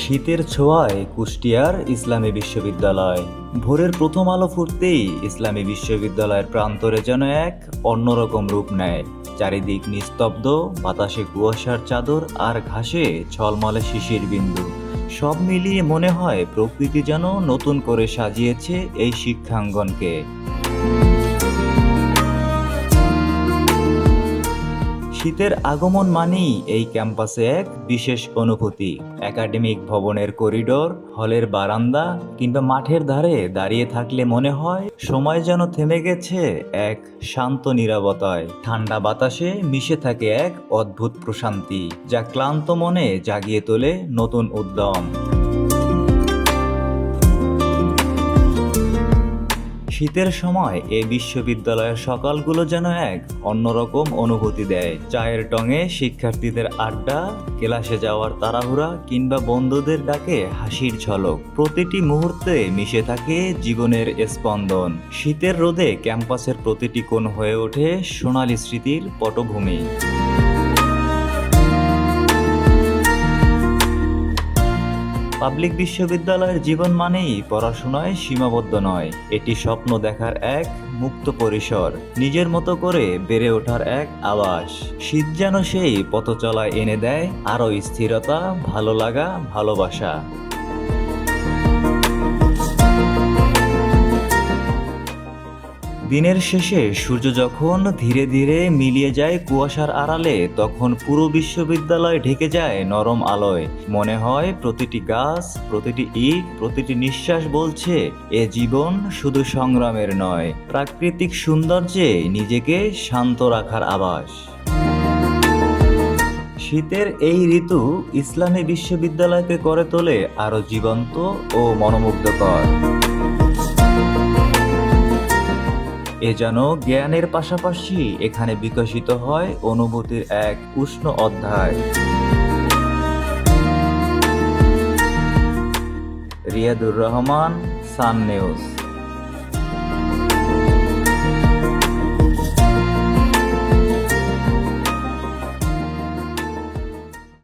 শীতের ছোঁয়ায় কুষ্টিয়ার ইসলামী বিশ্ববিদ্যালয়। ভোরের প্রথম আলো ফুটতেই ইসলামী বিশ্ববিদ্যালয়ের প্রান্তরে যেন এক অন্যরকম রূপ নেয়। চারিদিক নিস্তব্ধ, বাতাসে কুয়াশার চাদর আর ঘাসে ছলমলে শিশির বিন্দু। সব মিলিয়ে মনে হয় প্রকৃতি যেন নতুন করে সাজিয়েছে এই শিক্ষাঙ্গনকে। শীতের আগমন মানেই এই ক্যাম্পাসে এক বিশেষ অনুভূতি। একাডেমিক ভবনের করিডোর, হলের বারান্দা কিংবা মাঠের ধারে দাঁড়িয়ে থাকলে মনে হয় সময় যেন থেমে গেছে এক শান্ত নীরবতায়। ঠান্ডা বাতাসে মিশে থাকে এক অদ্ভুত প্রশান্তি যা ক্লান্ত মনে জাগিয়ে তোলে নতুন উদ্যম। শীতের সময় এই বিশ্ববিদ্যালয়ের সকালগুলো যেন এক অন্যরকম অনুভূতি দেয়। চায়ের টঙে শিক্ষার্থীদের আড্ডা, ক্লাসে যাওয়ার তাড়াহুড়া কিংবা বন্ধুদের ডাকে হাসির ঝলক। প্রতিটি মুহূর্তে মিশে থাকে জীবনের স্পন্দন। শীতের রোদে ক্যাম্পাসের প্রতিটি কোণ হয়ে ওঠে সোনালী স্মৃতির পটভূমি। পাবলিক বিশ্ববিদ্যালয়ের জীবন মানেই পড়াশোনায় সীমাবদ্ধ নয়। এটি স্বপ্ন দেখার এক মুক্ত পরিসর, নিজের মতো করে বেড়ে ওঠার এক আবাস। শীত যেন সেই পথচলায় এনে দেয় আরও স্থিরতা, ভালো লাগা, ভালোবাসা। দিনের শেষে সূর্য যখন ধীরে ধীরে মিলিয়ে যায় কুয়াশার আড়ালে, তখন পুরো বিশ্ববিদ্যালয় ঢেকে যায় নরম আলোয়। মনে হয় প্রতিটি গাছ, প্রতিটি ইট, প্রতিটি নিঃশ্বাস বলছে, এ জীবন শুধু সংগ্রামের নয়, প্রাকৃতিক সৌন্দর্যে নিজেকে শান্ত রাখার আবাস। শীতের এই ঋতু ইসলামী বিশ্ববিদ্যালয়কে করে তোলে আরও জীবন্ত ও মনোমুগ্ধকর। এ যেন জ্ঞানের পাশাপাশি এখানে বিকশিত হয় অনুভূতির এক উষ্ণ অধ্যায়। Riyadur Rahman, Sun News.